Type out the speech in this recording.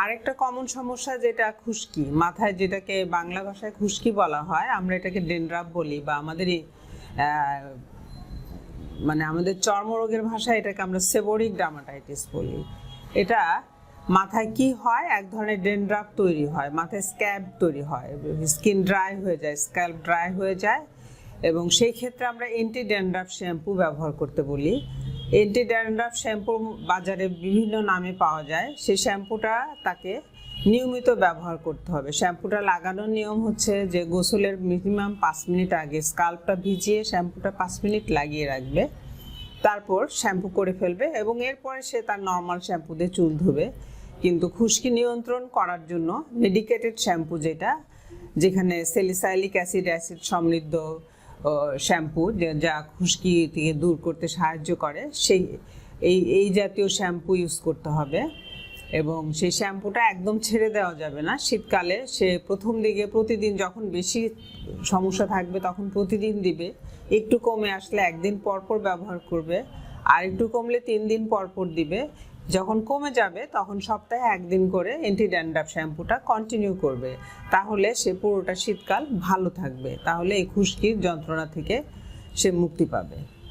আরেকটা কমন সমস্যা যেটা খুশকি, মাথায় যেটাকে বাংলা ভাষায় খুশকি বলা হয়, আমরা এটাকে ডেনড্রাফ বলি বা আমাদের মানে আমাদের চর্মরোগের ভাষায় এটাকে আমরা সেবোরিক ডার্মাটাইটিস বলি। এটা মাথায় কি হয়? এক ধরনের ডেনড্রাফ তৈরি হয়, মাথায় স্ক্যাব তৈরি হয়, স্কিন ড্রাই হয়ে যায়, স্ক্যাল্প ড্রাই হয়ে যায় এবং সেই ক্ষেত্রে আমরা এন্টি ড্যান্ড্রাফ শ্যাম্পু ব্যবহার করতে বলি। এন্টি ড্যান্ড্রাফ শ্যাম্পু বাজারে বিভিন্ন নামে পাওয়া যায়। সেই শ্যাম্পুটা তাকে নিয়মিত ব্যবহার করতে হবে। শ্যাম্পুটা লাগানোর নিয়ম হচ্ছে যে গোসলের মিনিমাম পাঁচ মিনিট আগে স্কাল্পটা ভিজিয়ে শ্যাম্পুটা পাঁচ মিনিট লাগিয়ে রাখবে। তারপর শ্যাম্পু করে ফেলবে এবং এরপরে সে তার নর্মাল শ্যাম্পু দিয়ে চুল ধুবে। কিন্তু খুশকি নিয়ন্ত্রণ করার জন্য মেডিকেটেড শ্যাম্পু যেটা, যেখানে সেলিসাইলিক অ্যাসিড অ্যাসিড সমৃদ্ধ শ্যাম্পু, যা খুশকি থেকে দূর করতে সাহায্য করে, সেই, এই এই জাতীয় শ্যাম্পু ইউজ করতে হবে। এবং সেই শ্যাম্পুটা একদম ছেড়ে দেওয়া যাবে না। শীতকালে সে প্রথম দিকে প্রতিদিন যখন বেশি সমস্যা থাকবে, তখন প্রতিদিন দিবে। একটু কমে আসলে একদিন পর পর ব্যবহার করবে। আর একটু কমলে তিন দিন পর পর দিবে। যখন কমে যাবে, তখন সপ্তাহে একদিন করে অ্যান্টি ড্যান্ড্রাফ শ্যাম্পুটা কন্টিনিউ করবে। তাহলে সে পুরোটা শীতকাল ভালো থাকবে। তাহলে এই খুশকির যন্ত্রণা থেকে সে মুক্তি পাবে।